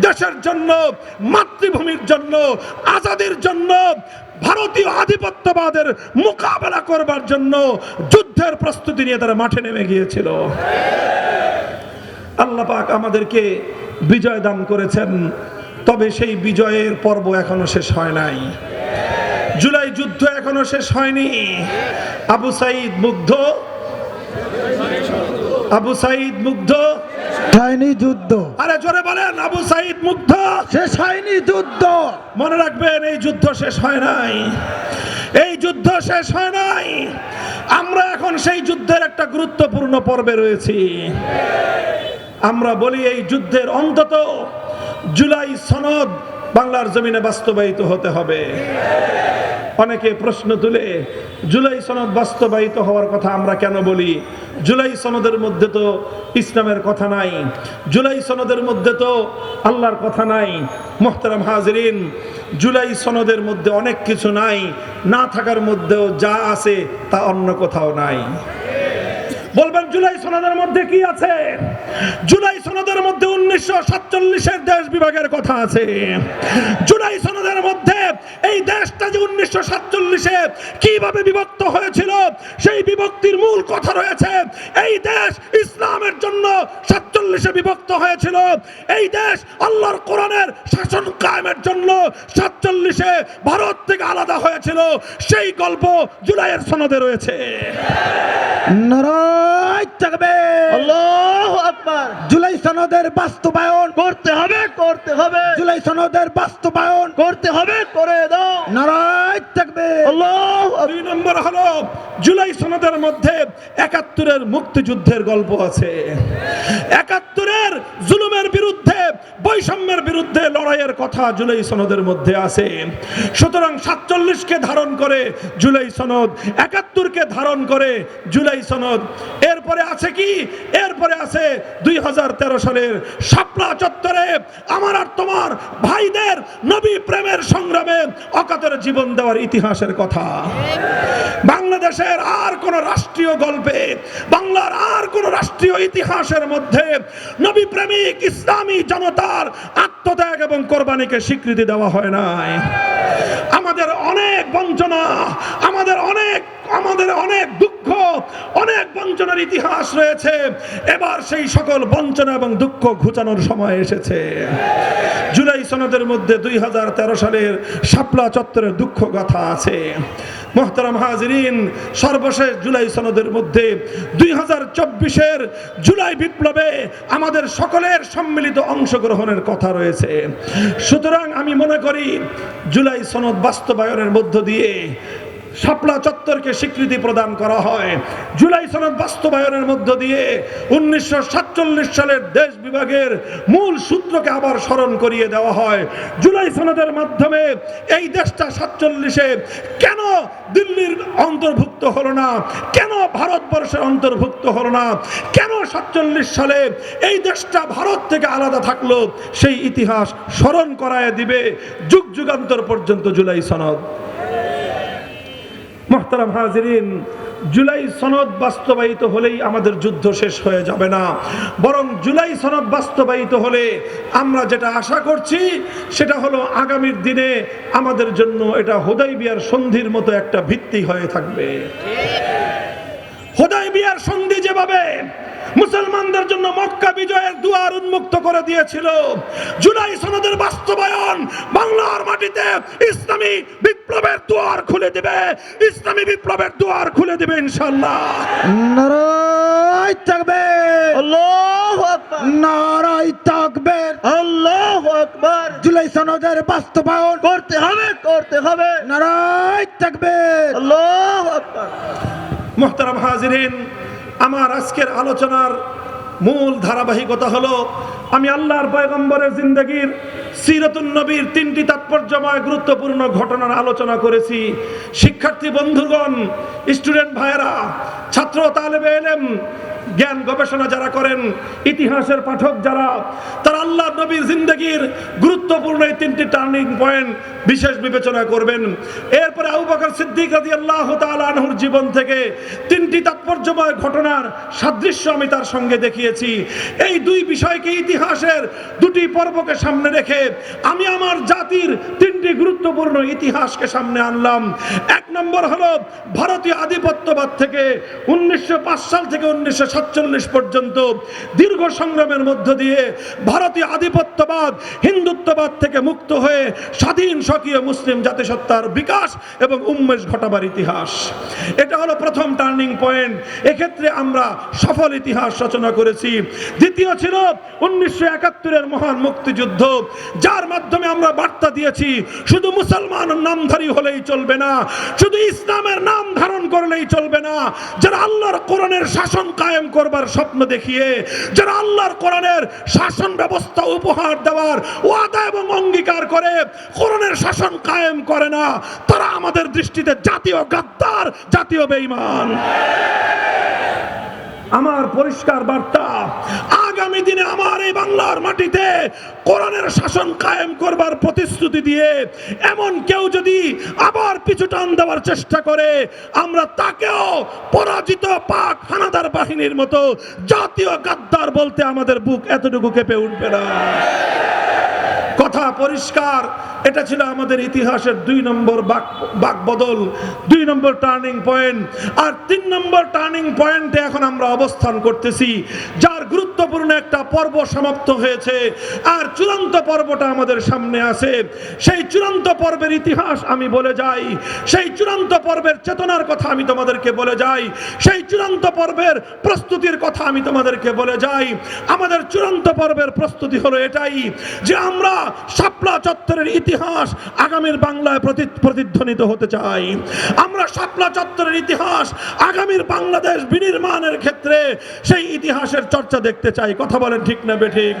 দেশের জন্য, মাতৃভূমির জন্য, আজাদির জন্য, ভারতীয় আধিপত্যবাদের মোকাবেলা করবার জন্য যুদ্ধের প্রস্তুতি নিয়ে তারা মাঠে নেমে গিয়েছিল। আল্লাহ পাক আমাদেরকে বিজয় দান করেছেন, তবে সেই বিজয়ের পর্ব এখনও শেষ হয় নাই। জুলাই যুদ্ধ এখনও শেষ হয়নি। আবু সাইদ মুগ্ধ, আবু সাইদ মুগ্ধ হয়নি যুদ্ধ। আরে জোরে বলেন আবু সাইদ মুগ্ধ। শেষ হয়নি যুদ্ধ। মনে রাখবেন এই যুদ্ধ শেষ হয় নাই। এই যুদ্ধ শেষ হয় নাই। আমরা এখন সেই যুদ্ধের একটা গুরুত্বপূর্ণ পর্বে রয়েছি। আমরা বলি এই যুদ্ধের অন্তত জুলাই সনদ বাংলার জমিনে বাস্তবায়িত হতে হবে। অনেকে প্রশ্ন তুলে, জুলাই সনদ বাস্তবায়িত হওয়ার কথা আমরা কেন বলি? জুলাই সনদের মধ্যে তো ইসলামের কথা নাই। জুলাই সনদের মধ্যে তো আল্লাহর কথা নাই। মোহতারাম হাজরিন, জুলাই সনদের মধ্যে অনেক কিছু নাই। না থাকার মধ্যেও যা আছে তা অন্য কোথাও নাই। বলবেন জুলাই সনদের মধ্যে কি আছে? জুলাই সনদের মধ্যে উনিশশো সাতচল্লিশের দেশ বিভাগের কথা আছে। জুলাই সনদের মধ্যে এই দেশটা যে উনিশশো সাতচল্লিশে কীভাবে বিভক্ত হয়েছিল, সেই বিভক্তির মূল কথা রয়েছে, এই দেশ ইসলামের জন্য সাতচল্লিশে বিভক্ত হয়েছিল। এই দেশ আল্লাহর কোরআনের শাসন কায়েমের জন্য সাতচল্লিশে ভারত থেকে আলাদা হয়েছিল। সেই গল্প জুলাইয়ের সনদে রয়েছে। থাকবে। আল্লাহু আকবার। জুলাই সনদের বাস্তবায়ন। করতে হবে করতে হবে। জুলাই সনদের বাস্তবায়ন। করতে হবে করে দাও। নারায় থাকবে। আল্লাহ দুই নম্বর হলো জুলাই সনদের মধ্যে একাত্তরের মুক্তিযুদ্ধের গল্প আছে। একাত্তরের জুলুমের বিরুদ্ধে বৈষম্যের বিরুদ্ধে লড়াইয়ের কথা জুলাই সনদের মধ্যে আছে। সুতরাং সাতচল্লিশকে ধারণ করে জুলাই সনদ একাত্তরকে ধারণ করে জুলাই সনদ। এরপরে আছে কি? এরপরে আছে দুই হাজার তেরো সালের শাপলা চত্বরে আমার আর তোমার ভাইদের নবী প্রেমের সংগ্রামে অকাতরে জীবন দেওয়ার ইতিহাসের কথা। বাংলাদেশের আর কোন রাষ্ট্রীয় গল্পে, বাংলার আর কোন রাষ্ট্রীয় ইতিহাসের মধ্যে নবী প্রেমিক ইসলামী জনতার আত্মত্যাগ এবং কোরবানিকে স্বীকৃতি দেওয়া হয় নাই। আমাদের অনেক বঞ্চনা, আমাদের অনেক আমাদের অনেক দুঃখ, অনেক বঞ্চনার ইতিহাস রয়েছে। এবার সেই সকল বঞ্চনা এবং দুঃখ ঘুচানোর সময় এসেছে। জুলাই সনদের মধ্যে দুই হাজার তেরো সালের শাপলা চত্বরের দুঃখ গাথা আছে। মোহতারাম হাজরিন, সর্বশেষ জুলাই সনদের মধ্যে দুই হাজার চব্বিশের জুলাই বিপ্লবে আমাদের সকলের সম্মিলিত অংশগ্রহণের কথা রয়েছে। সুতরাং আমি মনে করি, জুলাই সনদ বাস্তবায়নের মধ্য দিয়ে শাপলা চত্বরকে স্বীকৃতি প্রদান করা হয়। জুলাই সনদ বাস্তবায়নের মধ্য দিয়ে উনিশশো সাতচল্লিশ সালের দেশ বিভাগের মূল সূত্রকে আবার স্মরণ করিয়ে দেওয়া হয়। জুলাই সনদের মাধ্যমে এই দেশটা সাতচল্লিশে কেন দিল্লির অন্তর্ভুক্ত হলো না? কেন ভারতবর্ষের অন্তর্ভুক্ত হলো না? কেন সাতচল্লিশ সালে এই দেশটা ভারত থেকে আলাদা থাকল? সেই ইতিহাস স্মরণ করায় দিবে যুগ যুগান্তর পর্যন্ত জুলাই সনদ। মোহতারাম হাজরিন, জুলাই সনদ বাস্তবায়িত হলেই আমাদের যুদ্ধ শেষ হয়ে যাবে না। বরং জুলাই সনদ বাস্তবায়িত হলে আমরা যেটা আশা করছি, সেটা হলো আগামীর দিনে আমাদের জন্য এটা হোদাই বিয়ার সন্ধির মতো একটা ভিত্তি হয়ে থাকবে। হোদাই বিয়ার সন্ধি যেভাবে মুসলমানদের জন্য মক্কা বিজয়ের দুয়ার উন্মুক্ত করে দিয়েছিল। জুলাই সনদের বাস্তবায়ন বাংলার মাটিতে ইসলামী বিপ্লবের দুয়ার খুলে দিবে। ইসলামী বিপ্লবের দুয়ার খুলে দিবে ইনশাল্লাহ নারায় থাকবে। আল্লাহু আকবার। নারায় থাকবে। আল্লাহু আকবার। জুলাই সনদের বাস্তবায়ন। করতে হবে করতে হবে। নারায় থাকবে। আল্লাহু আকবার। মোহতারাম হাজিরিন আমার আজকের আলোচনার মূল ধারাবাহিকতা হলো, আমি আল্লাহর পয়গম্বরের জিন্দগির সিরতুন নবীর তিনটি তাৎপর্যময় গুরুত্বপূর্ণ ঘটনার আলোচনা করেছি। শিক্ষার্থী বন্ধুগণ, স্টুডেন্ট ভাইয়েরা, ছাত্র তালেবে এলেম জ্ঞান গবেষণা যারা করেন, ইতিহাসের পাঠক যারা, তারা আল্লাহ নবীর জিন্দগির গুরুত্বপূর্ণ এই তিনটি টার্নিং পয়েন্ট বিশেষ বিবেচনা করবেন। এরপরে আবু বকর সিদ্দিক রাদিয়াল্লাহু তাআলা আনহুর জীবন থেকে তিনটি তাৎপর্যময় ঘটনার সাদৃশ্য আমি তার সঙ্গে দেখিয়েছি। এই দুই বিষয়কে ইতিহাসের দুটি পর্বকে সামনে রেখে আমি আমার জাতির তিনটি গুরুত্বপূর্ণ ইতিহাসকে সামনে আনলাম। এক নম্বর হলো, ভারতীয় আধিপত্যবাদ থেকে উনিশশো পাঁচ সাল থেকে উনিশশো পর্যন্ত দীর্ঘ সংগ্রামের মধ্য দিয়ে ভারতীয় আধিপত্যবাদ, হিন্দুত্ববাদ থেকে মুক্ত হয়ে স্বাধীন স্বকীয় মুসলিম জাতিসত্তার বিকাশ এবং উন্মেষ ঘটাবার ইতিহাস। এটা হলো প্রথম টার্নিং পয়েন্ট। এক্ষেত্রে আমরা সফল ইতিহাস রচনা করেছি। দ্বিতীয় ছিল উনিশশো একাত্তরের মহান মুক্তিযুদ্ধ, যার মাধ্যমে আমরা বার্তা দিয়েছি, শুধু মুসলমান নামধারী হলেই চলবে না, শুধু ইসলামের নাম ধারণ করলেই চলবে না, যারা আল্লাহর কোরআনের শাসন কায়েম করবার স্বপ্ন দেখিয়ে যারা আল্লাহর কোরআনের শাসন ব্যবস্থা উপহার দেওয়ার ওয়াদা এবং অঙ্গীকার করে, কোরআনের শাসন কায়েম করে না, তারা আমাদের দৃষ্টিতে জাতীয় গাদ্দার, জাতীয় বেঈমান। আমার পরিষ্কার বার্তা আগামী দিনে আমার এই বাংলার মাটিতে কোরআনের শাসন কায়েম করবার প্রতিশ্রুতি দিয়ে এমন কেউ যদি আবার পিছু টান দেওয়ার চেষ্টা করে, আমরা তাকেও পরাজিত পাক হানাদার বাহিনীর মতো জাতীয় গাদ্দার বলতে আমাদের বুক এতটুকু কেঁপে উঠবে না। কথা পরিষ্কার, এটা ছিল আমাদের ইতিহাসের দুই নম্বর বাক বদল দুই নম্বর টার্নিং পয়েন্ট। আর তিন নম্বর টার্নিং পয়েন্টে এখন আমরা অবস্থান করতেছি, যার গুরুত্বপূর্ণ একটা পর্ব সমাপ্ত হয়েছে। আর চূড়ান্ত পর্বটা আমাদের সামনে আছে। সেই চূড়ান্ত পর্বের ইতিহাস আমি বলে যাই। সেই চূড়ান্ত পর্বের চেতনার কথা আমি তোমাদেরকে বলে যাই। সেই চূড়ান্ত পর্বের প্রস্তুতির কথা আমি তোমাদেরকে বলে যাই। আমাদের চূড়ান্ত পর্বের প্রস্তুতি হলো এটাই যে আমরা শাপলা চত্বরের ইতিহাস আগামীর বাংলায় প্রতি- প্রতিধ্বনিত হতে চাই। আমরা শাপলা চত্বরের ইতিহাস আগামীর বাংলাদেশ বিনির্মাণের ক্ষেত্রে সেই ইতিহাসের চর্চা দেখতে চাই। কথা বলেন ঠিক না বেঠিক?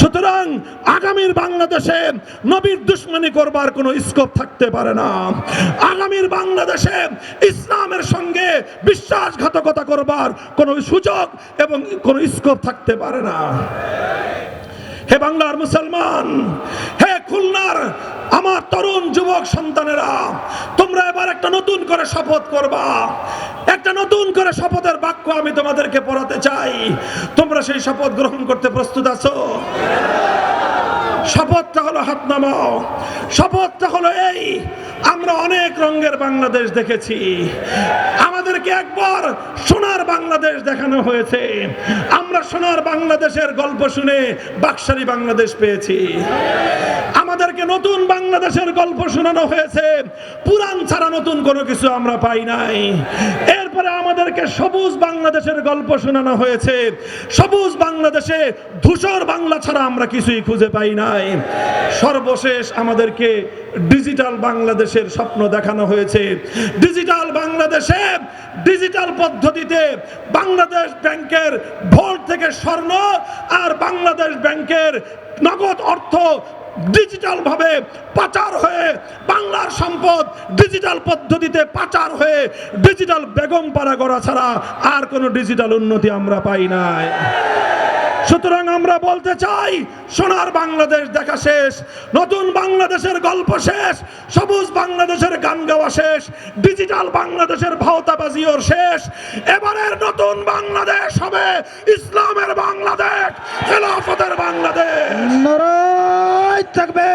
সুতরাং আগামীর বাংলাদেশে নবীর দুশ্মনী করবার কোনো স্কোপ থাকতে পারে না। আগামীর বাংলাদেশে ইসলামের সঙ্গে বিশ্বাসঘাতকতা করবার কোনো সুযোগ এবং কোনো স্কোপ থাকতে পারে না। হে বাংলার মুসলমান, হে খুলনার আমার তরুণ যুবক সন্তানেরা, তোমরা এবার একটা নতুন করে শপথ করবা। একটা নতুন করে শপথের বাক্য আমি তোমাদেরকে পড়াতে চাই। তোমরা সেই শপথ গ্রহণ করতে প্রস্তুত আছো? শপথটা হলো হাত নামাও। শপথটা হলো এই আমরা অনেক রঙের বাংলাদেশ দেখেছি। আমাদেরকে একবার সোনার বাংলাদেশ দেখানো হয়েছে। আমরা সোনার বাংলাদেশের গল্প শুনে বাকশালী বাংলাদেশ পেয়েছি। আমাদেরকে নতুন বাংলাদেশের গল্প শোনানো হয়েছে। পুরান ছাড়া নতুন কোনো কিছু আমরা পাই নাই। এরপরে আমাদেরকে সবুজ বাংলাদেশের গল্প শোনানো হয়েছে। সবুজ বাংলাদেশে ধূসর বাংলা ছাড়া আমরা কিছুই খুঁজে পাই নাই। সর্বশেষ আমাদেরকে ডিজিটাল বাংলাদেশের স্বপ্ন দেখানো হয়েছে। ডিজিটাল বাংলাদেশে ডিজিটাল পদ্ধতিতে বাংলাদেশ ব্যাংকের ভোট থেকে স্বর্ণ আর বাংলাদেশ ব্যাংকের নগদ অর্থ ডিজিটাল ভাবে পাচার হয়ে বাংলার সম্পদ ডিজিটাল পদ্ধতিতে পাচার হয়ে ডিজিটাল বেগম পাড়া করা ছাড়া আর কোনো ডিজিটাল উন্নতি আমরা পাই নাই। সুতরাং আমরা বলতে চাই সোনার বাংলাদেশ দেখা শেষ নতুন বাংলাদেশের গল্প শেষ সবুজ বাংলাদেশের গান গাওয়া শেষ ডিজিটাল বাংলাদেশের ভাওতাবাজিও শেষ এবারের নতুন বাংলাদেশ হবে ইসলামের বাংলাদেশ খেলাফতের বাংলাদেশ। নারায় থাকবে।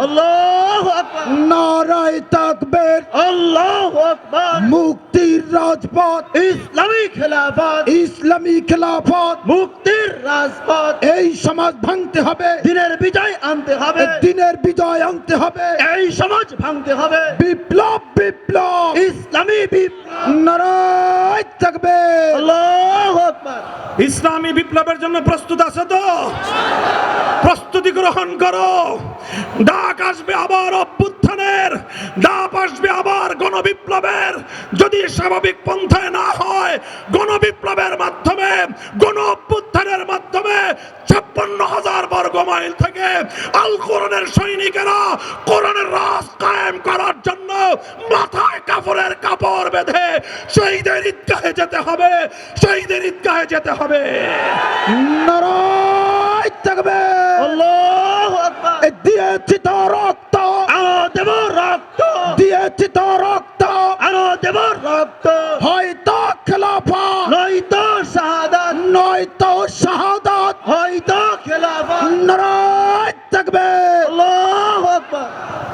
আল্লাহু আকবার। নারায় থাকবে। আল্লাহু আকবার। মুক্তির রাজপথ। ইসলামী খেলাফত। ইসলামী খেলাফত। মুক্তির রাজপথ। এই সমাজ ভাঙতে হবে। দিনের বিজয় আনতে হবে। দিনের বিজয় আনতে হবে। এই সমাজ ভাঙতে হবে। বিপ্লব বিপ্লব। ইসলামী বিপ্লব। নারায় থাকবে। ইসলামী বিপ্লবের জন্য প্রস্তুত আছে তো? প্রস্তুতি গ্রহণ করো। ডাক আসবে আবার অভ্যুত্থানের। ডাক আসবে আবার গণবিপ্লবের। যদি স্বাভাবিক পন্থায় না হয় গণবিপ্লবের মাধ্যমে গণ অভ্যুত্থানের মাধ্যমে ছাপ্পান্ন হাজার বর্গ মাইল থেকে আল কোরআনের সৈনিকেরা কোরআনের রাস কায়েম করার জন্য মাথায় কাপড়ের কাপড় বেঁধে শহীদের ঈদগাহে যেতে হবে শহীদের ঈদগাহে যেতে হবে। নারায় থাকবে আল্লাহ আকবার। এ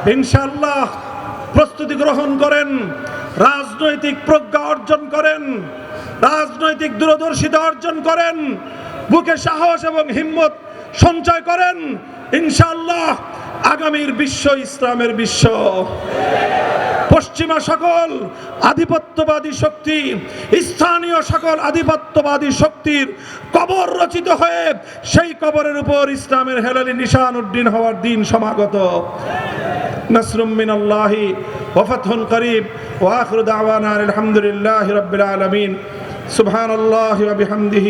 আকবার ইনশাআল্লাহ প্রস্তুতি গ্রহণ করেন, রাজনৈতিক প্রজ্ঞা অর্জন করেন, রাজনৈতিক দূরদর্শিতা অর্জন করেন, বুকে সাহস এবং হিম্মত সঞ্চয় করেন ইনশাল্লাহ আগামীর বিশ্ব, ইসলামের বিশ্ব। পশ্চিমা সকল আধিপত্যবাদী শক্তি, স্থানীয় সকল আধিপত্যবাদী শক্তির কবর রচিত হয়ে সেই কবরের উপর ইসলামের হেলালি নিশান উদ্দিন হওয়ার দিন সমাগত। نصر من الله وفتح قريب واخر دعوانا أن الحمد لله رب العالمين سبحان الله وبحمده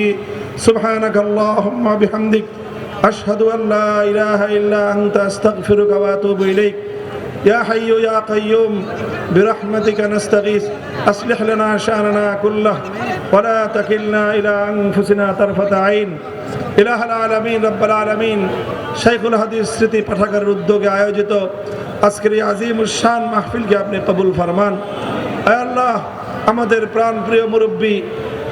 سبحانك اللهم وبحمدك اشهد ان لا اله الا انت استغفرك واتوب اليك يا حي يا قيوم برحمتك نستغيث اصلح لنا شاننا كله ولا تكلنا الى انفسنا طرفه عين ইলাহ আলমিন রব্বাল আলমিন শাইখুল হাদিস স্মৃতি পাঠাগারের উদ্যোগে আয়োজিত আজকের এই আজিম উসান মাহফিলকে আপনি কবুল ফরমান। আল্লাহ, আমাদের প্রাণ প্রিয় মুরব্বী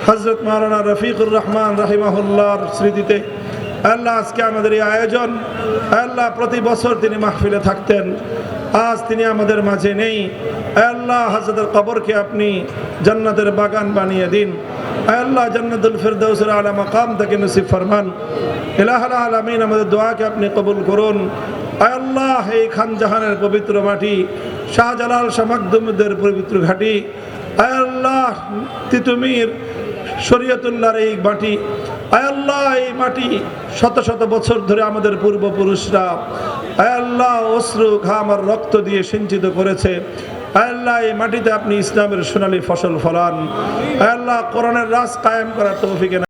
হজরত মাওলানা রফিকুর রহমান রাহিমাহুল্লাহর স্মৃতিতে আল্লাহ, আজকে আমাদের এই আয়োজন। আল্লাহ, প্রতি বছর তিনি মাহফিলে থাকতেন। আজ তিনি আমাদের মাঝে নেই। আল্লাহ হজরতের কবরকে আপনি জান্নাতের বাগান বানিয়ে দিন। আল্লাহ, জান্নাতুল ফিরদৌসের আলা মাকাম থেকে নসিব ফরমান। ইলাহাল আলামিন আমাদের দোয়াকে আপনি কবুল করুন। আল্লাহ, এই খান জাহানের পবিত্র মাটি, শাহজালাল শামাকদুমদের পবিত্র ঘাটি। আয় আল্লাহ, তিতুমির শরীয়তুল্লাহর এই মাটি। আয় আল্লাহ, এই মাটি শত শত বছর ধরে আমাদের পূর্বপুরুষরা আয় আল্লাহ অশ্রু, ঘাম আর রক্ত দিয়ে সিঞ্চিত করেছে। আল্লাহ, এই মাটিতে আপনি ইসলামের সোনালী ফসল ফলান। আয় আল্লাহ, কোরআনের রাজ কায়েম করার তৌফিকে